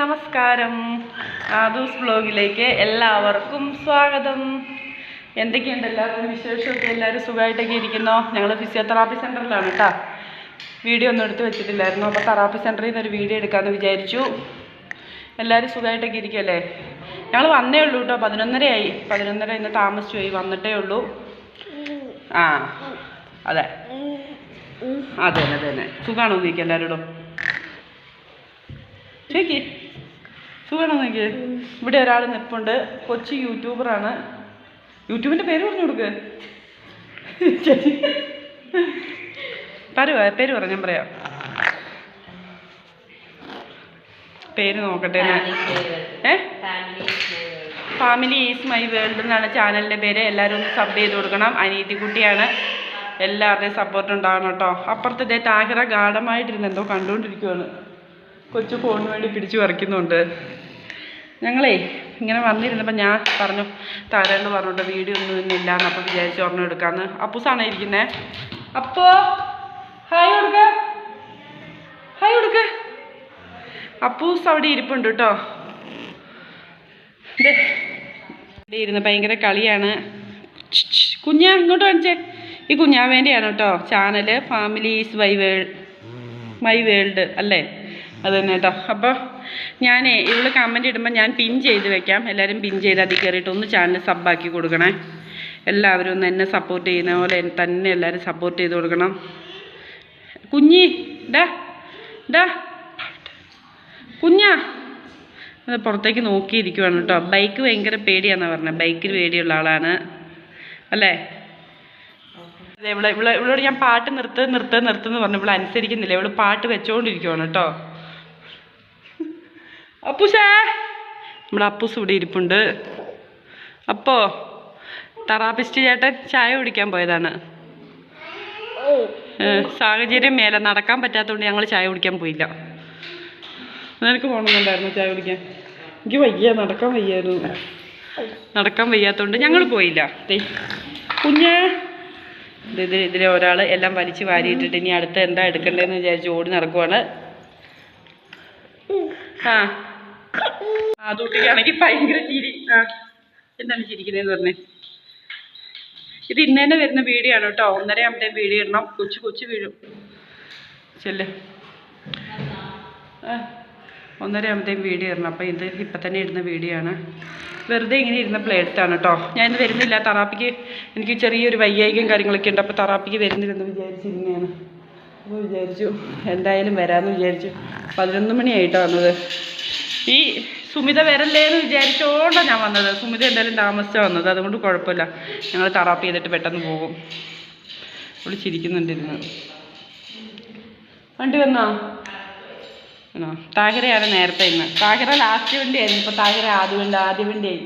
നമസ്കാരം. ആദൂസ് ബ്ലോഗിലേക്ക് എല്ലാവർക്കും സ്വാഗതം. എന്തൊക്കെയുണ്ട് എല്ലാവർക്കും വിശേഷമൊക്കെ? എല്ലാവരും സുഖമായിട്ടൊക്കെ ഇരിക്കുന്നോ? ഞങ്ങൾ ഫിസിയോതെറാപ്പി സെന്ററിലാണ് കേട്ടോ. വീഡിയോ ഒന്നും എടുത്ത് വെച്ചിട്ടില്ലായിരുന്നു. അപ്പോൾ തെറാപ്പി സെന്ററിൽ നിന്ന് ഒരു വീഡിയോ എടുക്കാമെന്ന് വിചാരിച്ചു. എല്ലാവരും സുഖമായിട്ടൊക്കെ ഇരിക്കുമല്ലേ ഞങ്ങൾ വന്നേ ഉള്ളൂ കേട്ടോ. പതിനൊന്നരയായി. പതിനൊന്നര ഇന്ന് താമസിച്ചു പോയി. വന്നിട്ടേ ഉള്ളൂ. ആ അതെ. അതെ അതെ അതെ. സുഖമാണോ നീക്കെല്ലാവരോടും സുഖമാണോ ഇവിടെ ഒരാൾ നിൽപ്പുണ്ട് കൊച്ചു യൂട്യൂബറാണ്. യൂട്യൂബിന്റെ പേര് പറഞ്ഞു കൊടുക്ക്. പറയുക പേര് പറ ഞാൻ പറയാം. പേര് നോക്കട്ടെ ഏ? ഫാമിലി ഈസ് മൈ വേൾഡ് എന്നാണ് ചാനലിന്റെ പേര്. എല്ലാവരും ഒന്ന് സബ് ചെയ്ത് കൊടുക്കണം. അനീതിക്കുട്ടിയാണ് എല്ലാവരുടെയും സപ്പോർട്ട് ഉണ്ടാവണം കേട്ടോ. അപ്പുറത്തെ ഇതേ താഹിറ ഗാഠമായിട്ടിരുന്ന് എന്തോ കണ്ടുകൊണ്ടിരിക്കുവാണ്. കൊച്ചു ഫോണിന് വേണ്ടി പിടിച്ചു പറിക്കുന്നുണ്ട് ഞങ്ങളേ ഇങ്ങനെ വന്നിരുന്നപ്പോൾ ഞാൻ പറഞ്ഞു താരണ്ട് പറഞ്ഞിട്ട് വീഡിയോ ഒന്നും ഇന്നില്ല എന്നപ്പോൾ വിചാരിച്ച് ഒരെണ്ണം എടുക്കാമെന്ന് അപ്പൂസാണ് ഇരിക്കുന്നേ. അപ്പോ ഹായ് കൊടുക്ക. ഹായ് കൊടുക്ക. അപ്പൂസ് അവിടെ ഇരിപ്പുണ്ട് കേട്ടോ ഇവിടെ ഇരുന്ന് ഭയങ്കര കളിയാണ്. കുഞ്ഞാ ഇങ്ങോട്ട് കാണിച്ചേ. ഈ കുഞ്ഞാ വേണ്ടിയാണ് കേട്ടോ channel families my world my world അല്ലേ? അത് തന്നെ കേട്ടോ അപ്പോൾ ഞാനേ ഇവൾ കമന്റ് ഇടുമ്പോൾ ഞാൻ പിൻ ചെയ്ത് വെക്കാം. എല്ലാവരും പിൻ ചെയ്ത് അതിൽ കയറിയിട്ട് ഒന്ന് ചാനൽ സബ്ബാക്കി കൊടുക്കണേ. എല്ലാവരും ഒന്ന് എന്നെ സപ്പോർട്ട് ചെയ്യുന്ന പോലെ തന്നെ എല്ലാവരും സപ്പോർട്ട് ചെയ്ത് കൊടുക്കണം. കുഞ്ഞി ഡാ ഡാ കുഞ്ഞാ. അത് പുറത്തേക്ക് നോക്കിയിരിക്കുവാണ് കേട്ടോ ബൈക്ക് ഭയങ്കര പേടിയാണെന്നാണ് പറഞ്ഞത് ബൈക്കിൽ പേടിയുള്ള ആളാണ്. അല്ലേ? ഇവിടെ ഇവിടെ ഇവളോട് ഞാൻ പാട്ട് നിർത്ത് നിർത്ത് നിർത്തുന്നു പറഞ്ഞു ഇവിടെ അനുസരിക്കുന്നില്ല. ഇവിടെ പാട്ട് വെച്ചുകൊണ്ടിരിക്കുവാണ് കേട്ടോ അപ്പൂസേ. നമ്മുടെ അപ്പൂസ് ഇവിടെ ഇരിപ്പുണ്ട്. അപ്പോ തെറാപ്പിസ്റ്റ് ചേട്ടൻ ചായ കുടിക്കാൻ പോയതാണ്. സാഹചര്യം മേലെ നടക്കാൻ പറ്റാത്തതുകൊണ്ട് ഞങ്ങൾ ചായ കുടിക്കാൻ പോയില്ല. നിനക്ക് പോകണമെന്നുണ്ടായിരുന്നു ചായ കുടിക്കാൻ? എനിക്ക് വയ്യ നടക്കാൻ വയ്യായിരുന്നു. നടക്കാൻ വയ്യാത്തതുകൊണ്ട് ഞങ്ങൾ പോയില്ല. കുഞ്ഞേ കുഞ്ഞ്. ഇത് ഇതിൽ ഇതിലെ ഒരാൾ എല്ലാം വലിച്ച് വാരിയിട്ടിട്ട് ഇനി അടുത്ത് എന്താ എടുക്കണ്ടേന്ന് വിചാരിച്ച് ഓടി നടക്കുവാണ്. ആ. അതുകൊണ്ടിരിക്കുകയാണെങ്കിൽ ഭയങ്കര ചിരി. ആ എന്താണ് ചിരിക്കുന്നതെന്ന് പറഞ്ഞേ? ഇത് ഇന്ന് തന്നെ വരുന്ന വീഡിയോ കേട്ടോ. ഒന്നര ആകുമ്പോഴത്തേക്കും വീഡിയോ ഇടണം. കൊച്ചു കൊച്ചു വീഴും. ചെല്ലേ. ഒന്നര ആകുമ്പോഴത്തേക്കും വീഡിയോ ഇടണം. അപ്പോൾ ഇത് ഇപ്പം തന്നെ ഇടുന്ന വീഡിയോ ആണ്. വെറുതെ ഇങ്ങനെ ഇരുന്ന പ്ലേറ്റാണ് കേട്ടോ. ഞാൻ ഇന്ന് വരുന്നില്ല. തറാപ്പിക്ക് എനിക്ക് ചെറിയൊരു വയ്യായികം കാര്യങ്ങളൊക്കെ ഉണ്ട്. അപ്പോൾ തറാപ്പിക്ക് വരുന്നില്ലെന്ന് വിചാരിച്ചിരുന്നതാണ് അപ്പോൾ വിചാരിച്ചു എന്തായാലും വരാമെന്ന് വിചാരിച്ചു. പതിനൊന്ന് മണിയായിട്ടാണത് ഈ സുമിത വരല്ലേ എന്ന് വിചാരിച്ചോണ്ടാണ് ഞാൻ വന്നത്. സുമിത എന്തായാലും താമസിച്ചാണ് വന്നത്. അതുകൊണ്ട് കുഴപ്പമില്ല. ഞങ്ങൾ തറാപ്പ് ചെയ്തിട്ട് പെട്ടെന്ന് പോകും. ചിരിക്കുന്നുണ്ട് ചിരിക്കുന്നുണ്ടിരുന്നു വണ്ടി വന്നോ? ആണോ താഹിരയാണ് നേരത്തെ ഇന്ന്? താഹിര ലാസ്റ്റ് വണ്ടിയായിരുന്നു ഇപ്പോൾ താഹിര ആദ്യ വണ്ടി ആദ്യ വണ്ടിയായി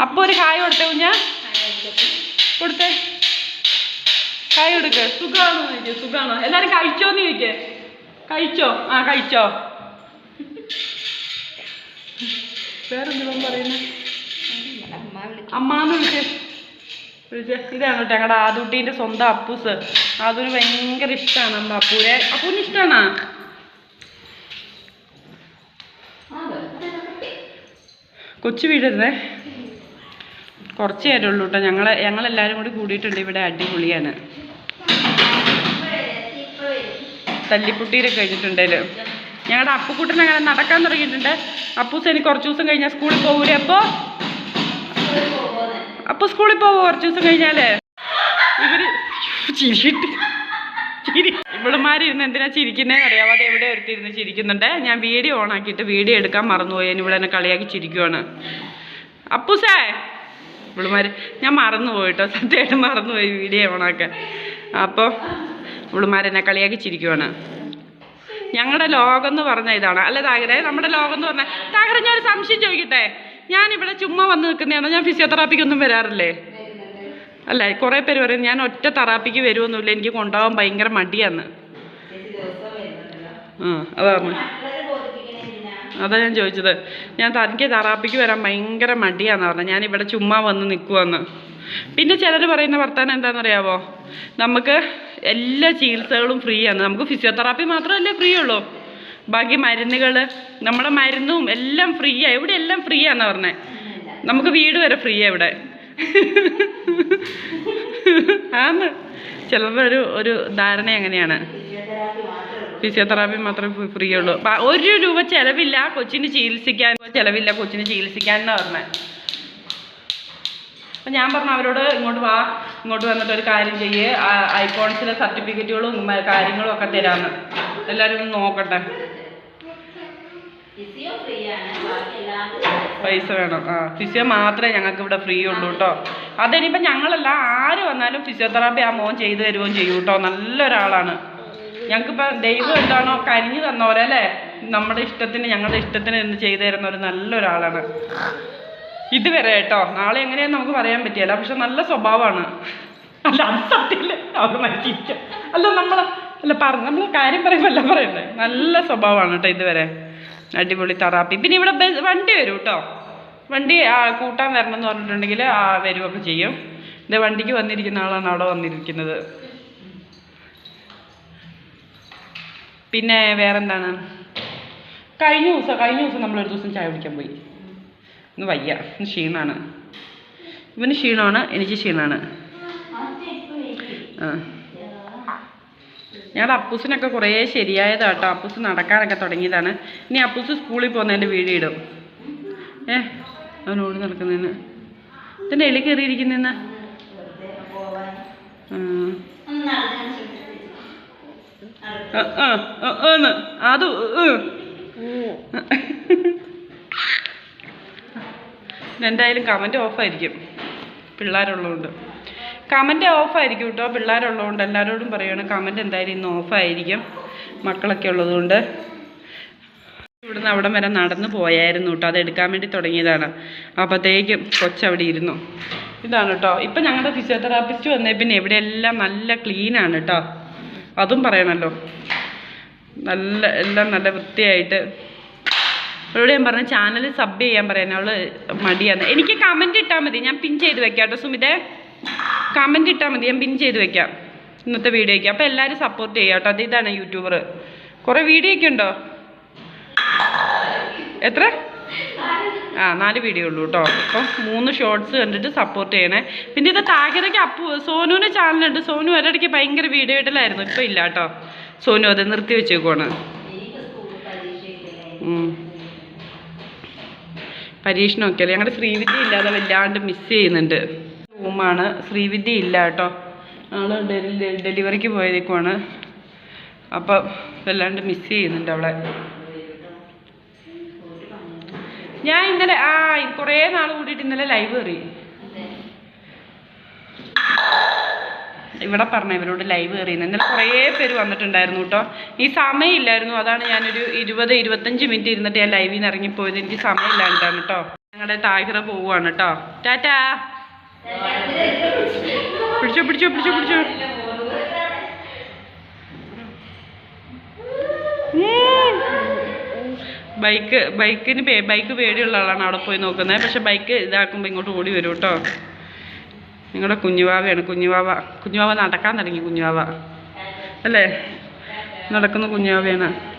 അപ്പൊ ഒരു കായ് കൊടുത്തേ കുഞ്ഞാ. കൊടുത്തേ. കായ് കൊടുക്ക്. സുഖമാണോ ചോദിക്കുക സുഖമാണോ? എല്ലാവരും കഴിച്ചോന്ന് ചോദിക്കേ. കഴിച്ചോ? ആ കഴിച്ചോ. വേറെന്തെങ്കിലും പറയുന്നത് അമ്മാന്ന് വിളിച്ചേ. വിളിച്ചേ. ഇതാണ് കേട്ടോ ഞങ്ങളുടെ ആദുട്ടീന്റെ സ്വന്തം അപ്പൂസ്. ആദൂന് ഭയങ്കര ഇഷ്ടമാണ് അമ്മ അപ്പൂരെ അപ്പൂന് ഇഷ്ടമാണോ കൊച്ചു വീടരുതേ കുറച്ച് നേരമുള്ളൂ കേട്ടോ. ഞങ്ങൾ ഞങ്ങളെല്ലാവരും കൂടി കൂടിയിട്ടുണ്ട് ഇവിടെ അടിപൊളിയാണ്. തല്ലിപ്പുട്ടീരൊക്കെ കഴിഞ്ഞിട്ടുണ്ടേൽ. ഞങ്ങളുടെ അപ്പുക്കുട്ടൻ അങ്ങനെ നടക്കാൻ തുടങ്ങിയിട്ടുണ്ട്. അപ്പൂസ് എനിക്ക് കുറച്ച് ദിവസം കഴിഞ്ഞാൽ സ്കൂളിൽ പോകൂലേ അപ്പോൾ അപ്പൊ സ്കൂളിൽ പോവോ കുറച്ച് ദിവസം കഴിഞ്ഞാലേ? ഇവർ ചിരിയിട്ട് ചിരി. ഇവളുമാരിരുന്ന് എന്തിനാ ചിരിക്കുന്നതെന്ന് അറിയാമോ അത് എവിടെ ഒരുത്തിരുന്ന് ചിരിക്കുന്നുണ്ട്. ഞാൻ വീഡിയോ ഓൺ ആക്കിയിട്ട് വീഡിയോ എടുക്കാൻ മറന്നുപോയി. ഇനി ഇവിടെ കളിയാക്കി ചിരിക്കുവാണ്. അപ്പൂസേ! ഇവളുമാര് ഞാൻ മറന്നുപോയിട്ടോ? സത്യമായിട്ട് മറന്നുപോയി വീഡിയോ ഓണാക്കാൻ അപ്പോൾ ഇവളുമാരെന്നെ കളിയാക്കി ചിരിക്കുവാണ്. ഞങ്ങളുടെ ലോകം എന്ന് പറഞ്ഞ ഇതാണ്. അല്ല താഗരെ നമ്മുടെ ലോകം എന്ന് പറഞ്ഞാൽ താകരെ ഞാൻ ഒരു സംശയം ചോദിക്കട്ടെ? ഞാൻ ഇവിടെ ചുമ്മാ വന്ന് നിൽക്കുന്നതാണോ? ഞാൻ ഫിസിയോതെറാപ്പിക്ക് ഒന്നും വരാറില്ലേ? അല്ല കുറേ പേര് പറയും ഞാൻ ഒറ്റ തെറാപ്പിക്ക് വരുമൊന്നുമില്ല എനിക്ക് കൊണ്ടുപോകാൻ ഭയങ്കര മടിയാന്ന് ആ അതാണ് അതാ ഞാൻ ചോദിച്ചത്. ഞാൻ തനിക്ക് തെറാപ്പിക്ക് വരാൻ ഭയങ്കര മടിയാന്ന് പറഞ്ഞത് ഞാൻ ഇവിടെ ചുമ്മാ വന്ന് നിൽക്കുവന്ന് പിന്നെ ചിലർ പറയുന്ന വർത്താനം എന്താണെന്നറിയാവോ നമുക്ക് എല്ലാ ചികിത്സകളും ഫ്രീ ആണ് നമുക്ക് ഫിസിയോതെറാപ്പി മാത്രമല്ലേ ഫ്രീ ഉള്ളൂ ബാക്കി മരുന്നുകൾ നമ്മുടെ മരുന്നും എല്ലാം ഫ്രീ ആണ് ഇവിടെ എല്ലാം ഫ്രീ ആണെന്ന് പറഞ്ഞേ. നമുക്ക് വീട് വരെ ഫ്രീ ആണ് ഇവിടെ. ആന്ന് ചിലരുടെ ഒരു ഒരു ധാരണ അങ്ങനെയാണ്. ഫിസിയോതെറാപ്പി മാത്രമേ ഫ്രീ ഉള്ളൂ ഒരു രൂപ ചിലവില്ല കൊച്ചിന് ചികിത്സിക്കാൻ ചിലവില്ല കൊച്ചിന് ചികിത്സിക്കാൻ എന്ന് പറഞ്ഞത് അപ്പം ഞാൻ പറഞ്ഞു അവരോട് ഇങ്ങോട്ട് വാ ഇങ്ങോട്ട് വന്നിട്ട് ഒരു കാര്യം ചെയ്യ് ഐക്കോൺസിലെ സർട്ടിഫിക്കറ്റുകളും കാര്യങ്ങളും ഒക്കെ തരാമെന്ന് എല്ലാവരും ഒന്ന് നോക്കട്ടെ. പൈസ വേണം. ആ ഫിസിയോ മാത്രമേ ഞങ്ങൾക്ക് ഇവിടെ ഫ്രീ ഉള്ളൂ കേട്ടോ അതിനിപ്പോൾ ഞങ്ങളല്ല ആര് വന്നാലും ഫിസിയോതെറാപ്പി ആ മോൻ ചെയ്തു തരുകയും ചെയ്യും കേട്ടോ നല്ലൊരാളാണ്. ഞങ്ങൾക്കിപ്പോൾ ദൈവം എന്താണോ കരിഞ്ഞു തന്നോരല്ലേ നമ്മുടെ ഇഷ്ടത്തിന് ഞങ്ങളുടെ ഇഷ്ടത്തിന് എന്ത് ചെയ്തു തരുന്ന ഒരു നല്ലൊരാളാണ്. ഇതുവരെ കേട്ടോ. നാളെ എങ്ങനെയാന്ന് നമുക്ക് പറയാൻ പറ്റിയല്ല. പക്ഷെ നല്ല സ്വഭാവമാണ്. അല്ല അത് സത്യമില്ല അവർ മരിച്ചിരിക്കും. അല്ല നമ്മൾ അല്ല പറഞ്ഞു നമ്മൾ കാര്യം പറയുമ്പോൾ എല്ലാം പറയണ്ടേ? നല്ല സ്വഭാവമാണ് കേട്ടോ ഇതുവരെ. അടിപൊളി തറാപ്പി. പിന്നെ ഇവിടെ വണ്ടി വരും കേട്ടോ. വണ്ടി ആ, കൂട്ടാൻ വരണം എന്ന് പറഞ്ഞിട്ടുണ്ടെങ്കിൽ ആ വരുമൊക്കെ ചെയ്യും. ഇത് വണ്ടിക്ക് വന്നിരിക്കുന്ന ആളാണ് അവിടെ വന്നിരിക്കുന്നത്. പിന്നെ വേറെന്താണ്? കഴിഞ്ഞ ദിവസം കഴിഞ്ഞ ദിവസം നമ്മളൊരു ദിവസം ചായ കുടിക്കാൻ പോയി. ഇന്ന് വയ്യ. ഇന്ന് ക്ഷീണമാണ് ഇവന് ക്ഷീണമാണ് എനിക്ക് ക്ഷീണമാണ് ആ. ഞങ്ങളുടെ അപ്പൂസിനൊക്കെ കുറേ ശരിയായതാണ് കേട്ടോ അപ്പൂസ് നടക്കാനൊക്കെ തുടങ്ങിയതാണ്. ഇനി അപ്പൂസ് സ്കൂളിൽ പോകുന്നതിന്റെ വീഡിയോ ഇടും. ഏ? അവനോട് നടക്കുന്നതിന്. ഇതിന്റെ എളി കയറിയിരിക്കുന്നതിന്. അത്. എന്തായാലും കമന്റ് ഓഫായിരിക്കും പിള്ളേരുള്ളതുകൊണ്ട് കമന്റ് ഓഫായിരിക്കും കേട്ടോ. പിള്ളേരുള്ളതുകൊണ്ട് എല്ലാവരോടും പറയുകയാണ് കമന്റ് എന്തായാലും ഇന്ന് ഓഫായിരിക്കും മക്കളൊക്കെ ഉള്ളതുകൊണ്ട്. ഇവിടുന്ന് അവിടം വരെ നടന്നു പോയായിരുന്നു കേട്ടോ. അത് എടുക്കാൻ വേണ്ടി തുടങ്ങിയതാണ്. അപ്പോഴത്തേക്കും കൊച്ചവിടെ ഇരുന്നു. ഇതാണ് കേട്ടോ. ഇപ്പം ഞങ്ങളുടെ ഫിസിയോതെറാപ്പിസ്റ്റ് വന്നേ പിന്നെ ഇവിടെയെല്ലാം നല്ല ക്ലീനാണ് കേട്ടോ. അതും പറയണമല്ലോ നല്ല എല്ലാം നല്ല വൃത്തിയായിട്ട് അവളോട് ഞാൻ പറഞ്ഞു ചാനൽ സബ് ചെയ്യാൻ പറയാൻ അവൾ മടിയാണ്. എനിക്ക് കമന്റ് ഇട്ടാൽ മതി. ഞാൻ പിൻ ചെയ്ത് വെക്കാം കേട്ടോ. സുമിതേ കമന്റ് ഇട്ടാൽ മതി. ഞാൻ പിൻ ചെയ്ത് വെക്കാം. ഇന്നത്തെ വീഡിയോയ്ക്ക് അപ്പോൾ എല്ലാവരും സപ്പോർട്ട് ചെയ്യാം കേട്ടോ. അത് ഇതാണ് യൂട്യൂബർ കുറേ വീഡിയോ ഒക്കെ ഉണ്ടോ? എത്ര? ആ നാല് വീഡിയോ ഉള്ളൂ കേട്ടോ. അപ്പം മൂന്ന് ഷോർട്സ് കണ്ടിട്ട് സപ്പോർട്ട് ചെയ്യണേ. പിന്നെ ഇത് താഗതയ്ക്ക് അപ്പു സോനുവിന് ചാനലുണ്ട് സോനു ഒരിടയ്ക്ക് ഭയങ്കര വീഡിയോ ഇടലായിരുന്നു. ഇപ്പം ഇല്ല കേട്ടോ. സോനു അത് നിർത്തി വെച്ചേക്കുവാണ്. പരീക്ഷണമൊക്കെ അല്ലേ ഞങ്ങളുടെ ശ്രീവിദ്യ ഇല്ലാതെ വല്ലാണ്ട് മിസ് ചെയ്യുന്നുണ്ട്. റൂമാണ്. ശ്രീവിദ്യ ഇല്ല കേട്ടോ. ആൾ ഡെലി ഡെലിവറിക്ക് പോയതേക്കുവാണ് അപ്പം വല്ലാണ്ട് മിസ് ചെയ്യുന്നുണ്ട് അവളെ. ഞാൻ ഇന്നലെ ആ കുറേ നാൾ കൂടിയിട്ട് ഇന്നലെ ലൈവ് കയറി ഇവിടെ പറഞ്ഞ ഇവരോട് ലൈവ് കയറിയെന്ന് ഇന്നലെ കുറേ പേര് വന്നിട്ടുണ്ടായിരുന്നു കേട്ടോ ഈ സമയമില്ലായിരുന്നു. അതാണ് ഞാനൊരു ഇരുപത് ഇരുപത്തഞ്ച് മിനിറ്റ് ഇരുന്നിട്ട് ഞാൻ ലൈവിൽ നിന്ന് ഇറങ്ങിപ്പോയത്. എനിക്ക് സമയമില്ലാണ്ടാണ് കേട്ടോ ഞങ്ങളുടെ താഹിറ പോവുകയാണ് കേട്ടോ ടാറ്റാ. പിടിച്ചോ പിടിച്ചോ പിടിച്ചോ പിടിച്ചോ. ബൈക്ക് ബൈക്കിന് ബൈക്ക് പേടിയുള്ള ആളാണ് അവിടെ പോയി നോക്കുന്നത്. പക്ഷെ ബൈക്ക് ഇതാക്കുമ്പോൾ ഇങ്ങോട്ട് ഓടി വരും കേട്ടോ നിങ്ങളുടെ കുഞ്ഞുവാവയാണ് കുഞ്ഞുവാവ കുഞ്ഞുവാവ നടക്കാൻ തുടങ്ങി കുഞ്ഞുവാവ. അല്ലേ? നടക്കുന്ന കുഞ്ഞുവാവയാണ്.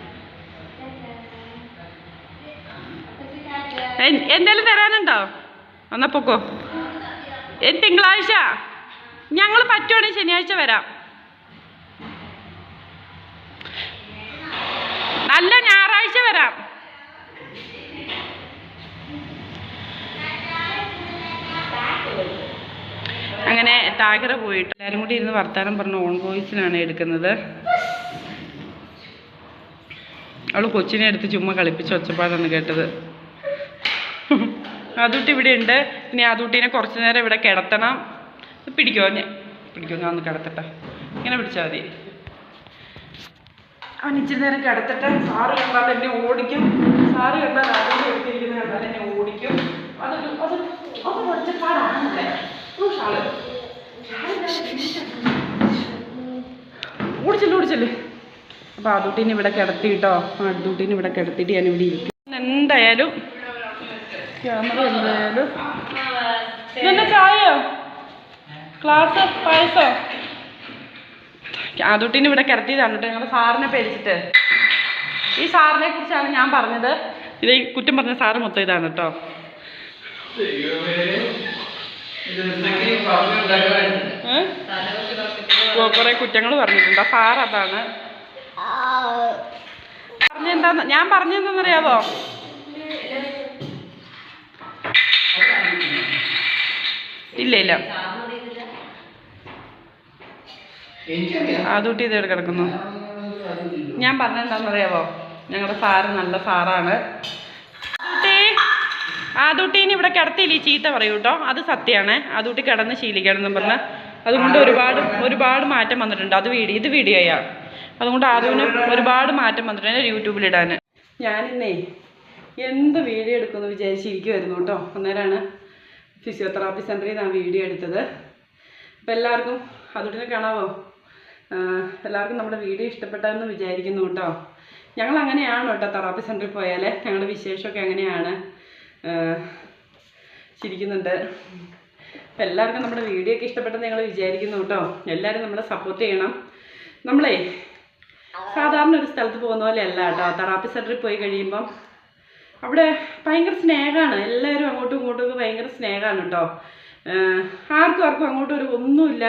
എന്തേലും തരാനുണ്ടോ? എന്നാ പൊക്കോ. തിങ്കളാഴ്ച. ഞങ്ങൾ പറ്റുവാണെങ്കിൽ ശനിയാഴ്ച വരാം. നല്ല ഞായറാഴ്ച വരാം. താഗറ പോയിട്ട് എല്ലാവരും കൂടി ഇരുന്ന് വർത്താനം പറഞ്ഞ് ഓൺ വോയിസിലാണ് എടുക്കുന്നത്. അവൾ കൊച്ചിനെ എടുത്ത് ചുമ്മാ കളിപ്പിച്ച് ഒച്ചപ്പാടാണ് കേട്ടത്. അതുട്ടി ഇവിടെ ഉണ്ട്. ഇനി അതുട്ടീനെ കുറച്ച് നേരം ഇവിടെ കിടത്തണം. പിടിക്കോ? ഞാൻ പിടിക്കോ? ഞാൻ ഒന്ന് കിടത്തട്ടെ. ഇങ്ങനെ പിടിച്ചാൽ മതി. അവൻ ഇച്ചിരി നേരം കിടത്തട്ടെ സാറ് കണ്ടാൽ എന്നെ ഓടിക്കും. സാറ് കണ്ടാൽ അതിന്റെ കണ്ടാൽ എന്നെ ഓടിക്കും. അതൊരു അതൊരു ഓ, ഷാൾ. ഓടിച്ചല്ലേ ഓടിച്ചല്ലേ. അപ്പോൾ അതുട്ടീനെ ഇവിടെ കിടത്തിട്ടോ? അതുട്ടീനെ ഇവിടെ കിടത്തിട്ട് ഞാൻ ഇവിടെ ഇരിക്കും. എന്തായാലും ക്യാമറ എന്തായാലും. ഇതെന്നെ ചായയോ ക്ലാസ് പായസോ? അതുട്ടീനെ ഇവിടെ കിടത്തിയതാണ് കേട്ടോ. ഞങ്ങളുടെ സാറിനെ പേടിച്ചിട്ട്. ഈ സാറിനെ കുറിച്ചാണ് ഞാൻ പറഞ്ഞത്. ഇത് കുറ്റം പറഞ്ഞ സാറ് മൊത്തം ഇതാണ് കേട്ടോ. കുറെ കുറ്റങ്ങൾ പറഞ്ഞിട്ടുണ്ട്. ആ സാർ അതാണ്. പറഞ്ഞെന്താന്ന് ഞാൻ പറഞ്ഞെന്താന്നറിയാവോ? ഇല്ല ഇല്ല. ആദൂട്ടി ഇത് ഇവിടെ കിടക്കുന്നു. ഞാൻ പറഞ്ഞെന്താന്നറിയാവോ? ഞങ്ങളുടെ സാറ് നല്ല സാറാണ്. ആദൂട്ടീനെ ഇവിടെ കിടത്തിയില്ല ഈ ചീത്ത പറയൂ കേട്ടോ. അത് സത്യമാണ്. ആദൂട്ടി കിടന്ന് ശീലിക്കണം എന്നും പറഞ്ഞ് അതുകൊണ്ട് ഒരുപാട് ഒരുപാട് മാറ്റം വന്നിട്ടുണ്ട്. അത് വീഡിയോ ഇത് വീഡിയോയാ അതുകൊണ്ട് ആദൂന് ഒരുപാട് മാറ്റം വന്നിട്ടുണ്ട് യൂട്യൂബിൽ ഇടാൻ ഞാനിന്നേ എന്ത് വീഡിയോ എടുക്കുമെന്ന് വിചാരിച്ചിരിക്കുമായിരുന്നു കേട്ടോ. അന്നേരമാണ് ഫിസിയോതെറാപ്പി സെന്ററിൽ നിന്നാണ് വീഡിയോ എടുത്തത്. അപ്പോൾ എല്ലാവർക്കും അതുട്ടിനെ കാണാവോ? എല്ലാവർക്കും നമ്മുടെ വീഡിയോ ഇഷ്ടപ്പെട്ടതെന്ന് വിചാരിക്കുന്നു കേട്ടോ. ഞങ്ങൾ അങ്ങനെയാണ് കേട്ടോ തെറാപ്പി സെന്ററിൽ പോയാൽ ഞങ്ങളുടെ വിശേഷമൊക്കെ അങ്ങനെയാണ്. ചിരിക്കുന്നുണ്ട്. അപ്പം എല്ലാവർക്കും നമ്മുടെ വീഡിയോ ഒക്കെ ഇഷ്ടപ്പെട്ടെന്ന് ഞങ്ങൾ വിചാരിക്കുന്നു കേട്ടോ. എല്ലാവരും നമ്മളെ സപ്പോർട്ട് ചെയ്യണം. നമ്മളെ സാധാരണ ഒരു സ്ഥലത്ത് പോകുന്ന പോലെ അല്ല കേട്ടോ. തെറാപ്പി സെന്ററിൽ പോയി കഴിയുമ്പം അവിടെ ഭയങ്കര സ്നേഹമാണ് എല്ലാവരും അങ്ങോട്ടും ഇങ്ങോട്ടും ഒക്കെ ഭയങ്കര സ്നേഹമാണ് കേട്ടോ. ആർക്കും ആർക്കും അങ്ങോട്ടും ഒരു ഒന്നുമില്ല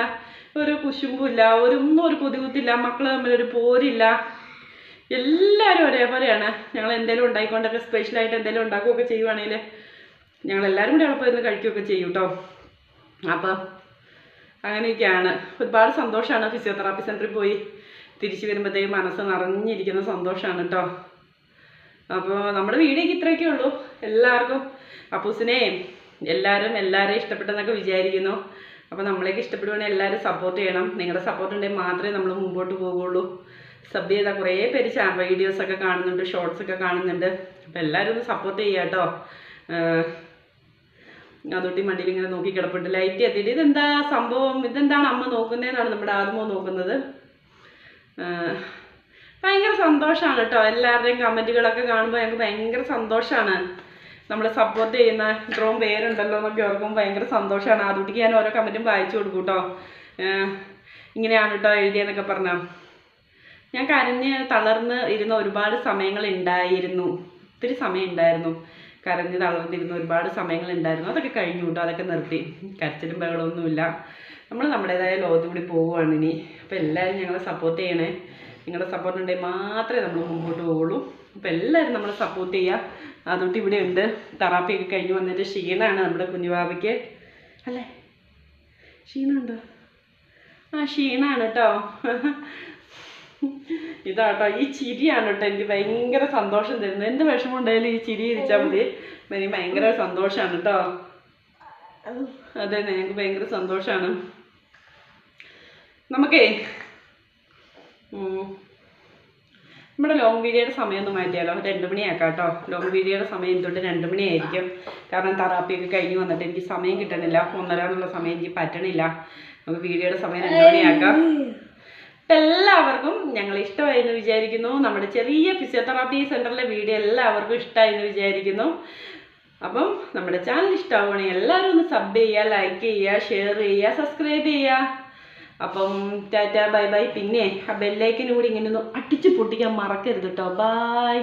ഒരു കുശുമ്പില്ല ഒരു ഒന്നും ഒരു കൊതികുത്തില്ല മക്കൾ തമ്മിൽ ഒരു പോരില്ല. എല്ലാവരും ഒരേപോലെയാണ്. ഞങ്ങൾ എന്തെങ്കിലും ഉണ്ടായിക്കൊണ്ടൊക്കെ സ്പെഷ്യലായിട്ട് എന്തെങ്കിലും ഉണ്ടാക്കുകയൊക്കെ ചെയ്യുവാണെങ്കിൽ ഞങ്ങൾ എല്ലാവരും കൂടി അവിടെ പോയിരുന്ന് കഴിക്കുകയൊക്കെ ചെയ്യും കേട്ടോ അപ്പം അങ്ങനെയൊക്കെയാണ്. ഒരുപാട് സന്തോഷമാണ് ഫിസിയോതെറാപ്പി സെന്ററിൽ പോയി തിരിച്ചു വരുമ്പോഴത്തേക്കും മനസ്സ് നിറഞ്ഞിരിക്കുന്ന സന്തോഷമാണ് കേട്ടോ അപ്പോൾ നമ്മുടെ വീഡിയോക്ക് ഇത്രയൊക്കെ ഉള്ളൂ. എല്ലാവർക്കും അപ്പൂസിനെയും എല്ലാവരും എല്ലാവരെയും ഇഷ്ടപ്പെട്ടെന്നൊക്കെ വിചാരിക്കുന്നു. അപ്പോൾ നമ്മളെയൊക്കെ ഇഷ്ടപ്പെടുവാണെങ്കിൽ എല്ലാവരും സപ്പോർട്ട് ചെയ്യണം. നിങ്ങളുടെ സപ്പോർട്ട് ഉണ്ടെങ്കിൽ മാത്രമേ നമ്മൾ മുമ്പോട്ട് പോകുള്ളൂ സബ് ചെയ്താൽ കുറേ പേര് വീഡിയോസൊക്കെ കാണുന്നുണ്ട് ഷോർട്സ് ഒക്കെ കാണുന്നുണ്ട്. അപ്പോൾ എല്ലാവരും ഒന്ന് സപ്പോർട്ട് ചെയ്യുക കേട്ടോ അതോട്ടി മണ്ടിയിൽ ഇങ്ങനെ നോക്കി കിടപ്പുണ്ട്. ലൈറ്റ് എത്തിയിട്ട് ഇതെന്താ സംഭവം? ഇതെന്താണ് അമ്മ നോക്കുന്നതെന്നാണ് നമ്മുടെ ആദ്യമോ നോക്കുന്നത്. ഭയങ്കര സന്തോഷമാണ് കേട്ടോ എല്ലാവരുടെയും കമന്റുകളൊക്കെ കാണുമ്പോൾ ഞങ്ങൾക്ക് ഭയങ്കര സന്തോഷമാണ് നമ്മളെ സപ്പോർട്ട് ചെയ്യുന്ന ഇത്രയും പേരുണ്ടല്ലോ എന്നൊക്കെ ഓർക്കുമ്പോൾ ഭയങ്കര സന്തോഷമാണ് അതുകൊണ്ടിക്ക് ഞാൻ ഓരോ കമന്റും വായിച്ചു കൊടുക്കും കേട്ടോ ഇങ്ങനെയാണ് കേട്ടോ എഴുതിയെന്നൊക്കെ പറഞ്ഞാൽ ഞാൻ കരഞ്ഞ് തളർന്ന് ഇരുന്ന ഒരുപാട് സമയങ്ങൾ ഉണ്ടായിരുന്നു. ഒത്തിരി സമയം ഉണ്ടായിരുന്നു. കരഞ്ഞ് തളർന്നിരുന്ന ഒരുപാട് സമയങ്ങൾ ഉണ്ടായിരുന്നു. അതൊക്കെ കഴിഞ്ഞു കേട്ടോ. അതൊക്കെ നിർത്തി. കരച്ചിലും ബഹളമൊന്നുമില്ല. നമ്മൾ നമ്മുടേതായ ലോകത്തുകൂടി പോവുകയാണ് ഇനി. അപ്പോൾ എല്ലാവരും ഞങ്ങളെ സപ്പോർട്ട് ചെയ്യണേ. നിങ്ങളുടെ സപ്പോർട്ട് ഉണ്ടെങ്കിൽ മാത്രമേ നമ്മൾ മുമ്പോട്ട് പോവുള്ളൂ. അപ്പോൾ എല്ലാവരും നമ്മളെ സപ്പോർട്ട് ചെയ്യുക. അതുകൊണ്ട് ഇവിടെ ഉണ്ട്. തെറാപ്പിയൊക്കെ കഴിഞ്ഞ് വന്നിട്ട് ക്ഷീണമാണ് നമ്മുടെ കുഞ്ഞുബാബയ്ക്ക്. അല്ലേ? ക്ഷീണമുണ്ടോ ആ ക്ഷീണമാണ് കേട്ടോ. ഇതാട്ടോ ഈ ചിരിയാണ് കേട്ടോ എനിക്ക് ഭയങ്കര സന്തോഷം തരുന്നത്. എന്ത് വിഷമം ഉണ്ടായാലും ഈ ചിരി ഇരിച്ചാൽ മതി. എനിക്ക് ഭയങ്കര സന്തോഷമാണ് കേട്ടോ അതെ ഞങ്ങൾക്ക് ഭയങ്കര സന്തോഷമാണ് നമുക്കേ നമ്മുടെ ലോങ് വീഡിയോയുടെ സമയം ഒന്ന് മാറ്റിയാലോ? രണ്ട് മണിയാക്കാം കേട്ടോ ലോങ് വീഡിയോയുടെ സമയം തൊട്ട് രണ്ട് മണിയായിരിക്കും. കാരണം തെറാപ്പിയൊക്കെ കഴിഞ്ഞ് വന്നിട്ട് എനിക്ക് സമയം കിട്ടണില്ല. ഒന്നര എന്നുള്ള സമയം എനിക്ക് പറ്റണില്ല. നമുക്ക് വീഡിയോയുടെ സമയം രണ്ട് മണിയാക്കാം. എല്ലാവർക്കും ഞങ്ങൾ ഇഷ്ടമായി എന്ന് വിചാരിക്കുന്നു. നമ്മുടെ ചെറിയ ഫിസിയോതെറാപ്പി സെന്ററിലെ വീഡിയോ എല്ലാവർക്കും ഇഷ്ടമായി എന്ന് വിചാരിക്കുന്നു. അപ്പം നമ്മുടെ ചാനൽ ഇഷ്ടമാവുകയാണെങ്കിൽ എല്ലാവരും ഒന്ന് സബ് ചെയ്യുക ലൈക്ക് ചെയ്യുക ഷെയർ ചെയ്യുക സബ്സ്ക്രൈബ് ചെയ്യുക. അപ്പം ടാറ്റ ബൈ ബൈ. പിന്നെ ആ ബെല്ലൈക്കനും കൂടി ഇങ്ങനെ ഒന്ന് അടിച്ചു പൊട്ടിക്കാൻ മറക്കരുത് കേട്ടോ ബൈ